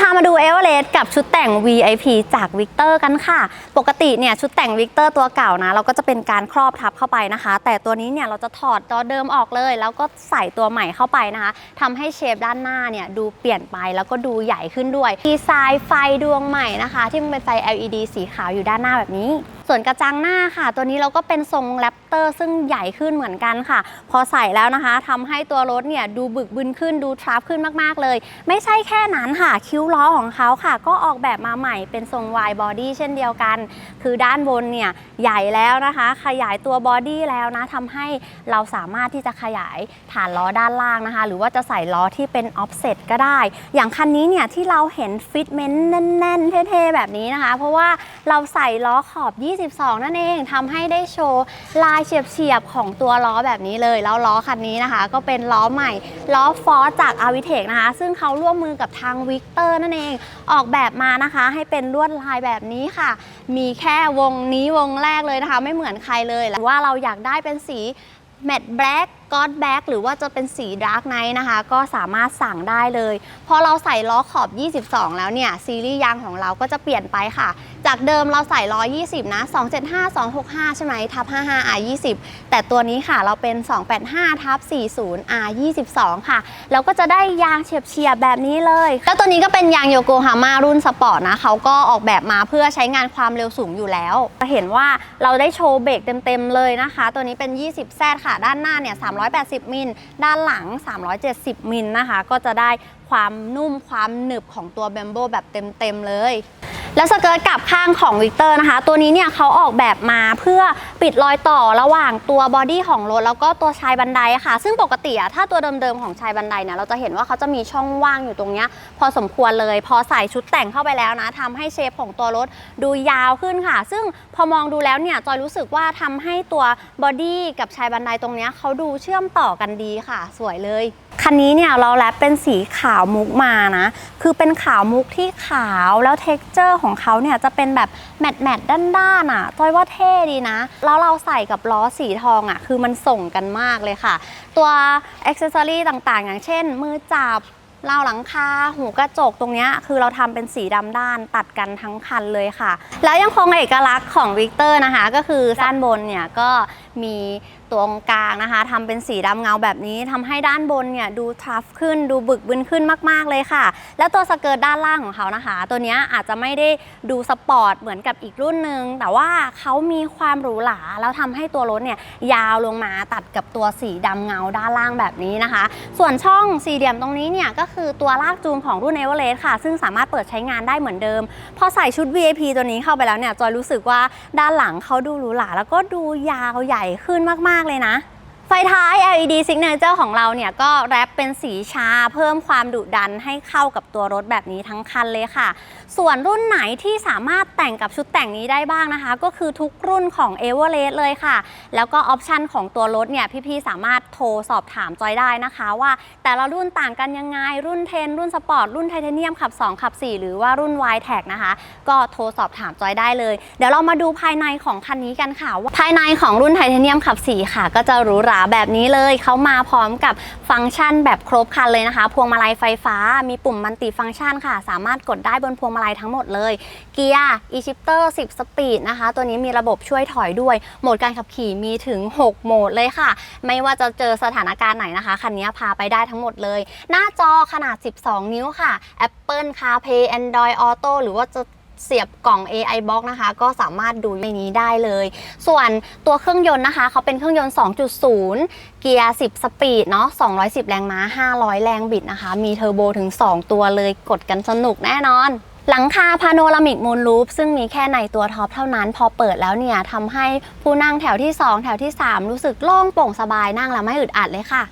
พามาดูเอเวอเรสต์กับชุดแต่ง VIP จากวิกเตอร์กันค่ะ ปกติเนี่ยชุดแต่งวิกเตอร์ตัวเก่านะ เราก็จะเป็นการครอบทับเข้าไปนะคะ แต่ตัวนี้เนี่ยเราจะถอดตัวเดิมออกเลย แล้วก็ใส่ตัวใหม่เข้าไปนะคะทำให้เชฟด้านหน้าเนี่ยดูเปลี่ยนไปแล้วก็ดูใหญ่ขึ้นด้วย ดีไซน์ไฟดวงใหม่นะคะ ที่มันเป็นไฟ LED สีขาวอยู่ด้านหน้าแบบนี้ ส่วนกระจังหน้าค่ะ ตัวนี้เราก็เป็นทรงแรป ตอร์ ซึ่งใหญ่ขึ้นเหมือนกันค่ะ พอใส่แล้วนะคะทำให้ตัวรถเนี่ยดูบึกบึนขึ้นดูทรัฟขึ้นมากๆเลย ไม่ใช่แค่นั้นค่ะ คิ้วล้อของเขาค่ะ ก็ออกแบบมาใหม่เป็นทรง wide body เช่นเดียวกัน คือด้านบนเนี่ยใหญ่แล้วนะคะ ขยายตัวบอดี้แล้วนะทำให้เราสามารถที่จะขยายฐานล้อด้านล่างนะคะ หรือว่าจะใส่ล้อที่เป็น offset ก็ได้ อย่างคันนี้เนี่ยที่เราเห็นฟิตเมนต์แน่นๆเท่ๆแบบนี้นะคะ เพราะว่าเราใส่ล้อขอบ 22 นั่นเองทำให้ได้โชว์ลายเฉียบๆของตัวล้อแบบนี้เลยแล้วล้อคันนี้นะคะ ก็เป็นล้อใหม่ล้อฟอร์จากอาวิเทคนะคะ ซึ่งเขาร่วมมือกับทางวิกเตอร์นั่นเองออกแบบมานะคะ ให้เป็นลวดลายแบบนี้ค่ะ มีแค่วงนี้วงแรกเลยนะคะ ไม่เหมือนใครเลยหรือว่าเราอยากได้เป็นสี แมตต์แบล็กกอดแบ็กหรือว่าจะเป็นสีดาร์กไนท์นะคะ ก็สามารถสั่งได้เลย พอเราใส่ล้อขอบ 22 แล้วเนี่ย ซีรีส์ยางของเราก็จะเปลี่ยนไปค่ะ จากเดิมเราใส่ล้อ 20 นะ 275 265 ใช่ไหมทับ55 R 20แต่ตัวนี้ค่ะเราเป็น 285ทับ40 R 22ค่ะแล้วก็จะได้ยางเฉียบๆแบบนี้เลย แล้วตัวนี้ก็เป็นยางโยโกฮาม่ารุ่นสปอร์ตนะเขาก็ออกแบบมาเพื่อใช้งานความเร็วสูงอยู่แล้วเห็นว่าเราได้โชว์เบรกเต็มๆเลยนะคะ ตัวนี้เป็น 20แซดค่ะด้านหน้าเนี่ย380 มิล ด้านหลัง 370 มิลนะคะ ก็จะได้ความนุ่มความหนึบของตัวเบมโบแบบเต็มๆเลย แล้วสเกิร์ตกลับข้างของวิกเตอร์นะคะ ตัวนี้เนี่ยเขาออกแบบมาเพื่อปิดรอยต่อระหว่างตัวบอดี้ของรถแล้วก็ตัวชายบันไดค่ะ ซึ่งปกติอะถ้าตัวเดิมๆของชายบันไดเนี่ยเราจะเห็นว่าเขาจะมีช่องว่างอยู่ตรงเนี้ยพอสมควรเลย พอใส่ชุดแต่งเข้าไปแล้วนะทำให้เชฟของตัวรถดูยาวขึ้นค่ะ ซึ่งพอมองดูแล้วเนี่ยจอยรู้สึกว่าทำให้ตัวบอดี้กับชายบันไดตรงเนี้ยเขาดูเชื่อมต่อกันดีค่ะ สวยเลย คันนี้เนี่ยเราแรปเป็นสีขาวมุกมานะ คือเป็นขาวมุกที่ขาวแล้วเท็กเจอร์ของเขาเนี่ยจะเป็นแบบแมตต์แมตต์ด้านๆอะจอยว่าเท่ดีนะ แล้วเราใส่กับล้อสีทองอะ คือมันส่งกันมากเลยค่ะ ตัวอ็อกเซสซอรี่ต่างๆ อย่างเช่น มือจับเราหลังคาหูกระจกตรงเนี้ยคือเราทำเป็นสีดำด้านตัดกันทั้งคันเลยค่ะ แล้วยังคงเอกลักษณ์ของวิกเตอร์นะคะ ก็คือด้านบนเนี่ยก็มี ตรงกลางนะคะทำเป็นสีดำเงาแบบนี้ทำให้ด้านบนเนี่ยดูทรัฟขึ้นดูบึกบึนขึ้นมาก ๆ เลยค่ะ แล้วตัวสเกิร์ตด้านล่างของเขานะคะ ตัวเนี้ยอาจจะไม่ได้ดูสปอร์ตเหมือนกับอีกรุ่นหนึ่งแต่ว่าเขามีความหรูหราแล้วทำให้ตัวรถเนี่ยยาวลงมาตัดกับตัวสีดำเงาด้านล่างแบบนี้นะคะ ส่วนช่องสี่เหลี่ยมตรงนี้เนี่ยก็คือตัวลากจูงของรุ่นเอเวอเรสต์ค่ะ ซึ่งสามารถเปิดใช้งานได้เหมือนเดิม พอใส่ชุด VIP ตัวนี้เข้าไปแล้วเนี่ยจอยรู้สึกว่าด้านหลังเขาดูหรูหราแล้วก็ดูยาวใหญ่ขึ้นมากเลยนะ ไฟท้าย LED Signature ของเราเนี่ยก็แรปเป็นสีชาเพิ่มความดุดันให้เข้ากับตัวรถแบบนี้ทั้งคันเลยค่ะ ส่วนรุ่นไหนที่สามารถแต่งกับชุดแต่งนี้ได้บ้างนะคะ ก็คือทุกรุ่นของ e v e r e s t เลยค่ะ แล้วก็ออปชันของตัวรถเนี่ยพี่ๆสามารถโทรสอบถามจอยได้นะคะ ว่าแต่ละรุ่นต่างกันยังไง รุ่นเทนรุ่นสปอร์ตรุ่นไทเทเนียมขับ 2 ขับ 4 หรือว่ารุ่น y t a g นะคะ ก็โทรสอบถามจอยได้เลย เดี๋ยวเรามาดูภายในของคันนี้กันค่ะว่าภายในของรุ่นไทเทเนียมขับ 4 ค่ะ ก็จะหรูหราแบบนี้เลยเขามาพร้อมกับฟังก์ชันแบบครบครันเลยนะคะ พวงมาลัยไฟฟ้ามีปุ่มมัลติฟังก์ชันค่ะ สามารถกดได้บนพวงมาลัยทั้งหมดเลย เกียร์ e-shifter 10 สปีดนะคะ ตัวนี้มีระบบช่วยถอยด้วย โหมดการขับขี่มีถึง 6 โหมดเลยค่ะ ไม่ว่าจะเจอสถานการณ์ไหนนะคะ คันนี้พาไปได้ทั้งหมดเลย หน้าจอขนาด 12 นิ้วค่ะ Apple CarPlay Android Auto หรือว่าจะ เสียบกล่อง AI Box นะคะ ก็สามารถดูในนี้ได้เลย ส่วนตัวเครื่องยนต์นะคะเขาเป็นเครื่องยนต์ 2.0 เกียร์ 10 สปีดเนาะ 210 แรงม้า 500 แรงบิดนะคะ มีเทอร์โบถึง 2 ตัวเลยกดกันสนุกแน่นอนหลังคาพาโนรามิกมูนลูปซึ่งมีแค่ในตัวท็อปเท่านั้น พอเปิดแล้วเนี่ยทำให้ผู้นั่งแถวที่ 2 แถวที่ 3 รู้สึกโล่งโปร่งสบายนั่งแล้วไม่อึดอัดเลยค่ะ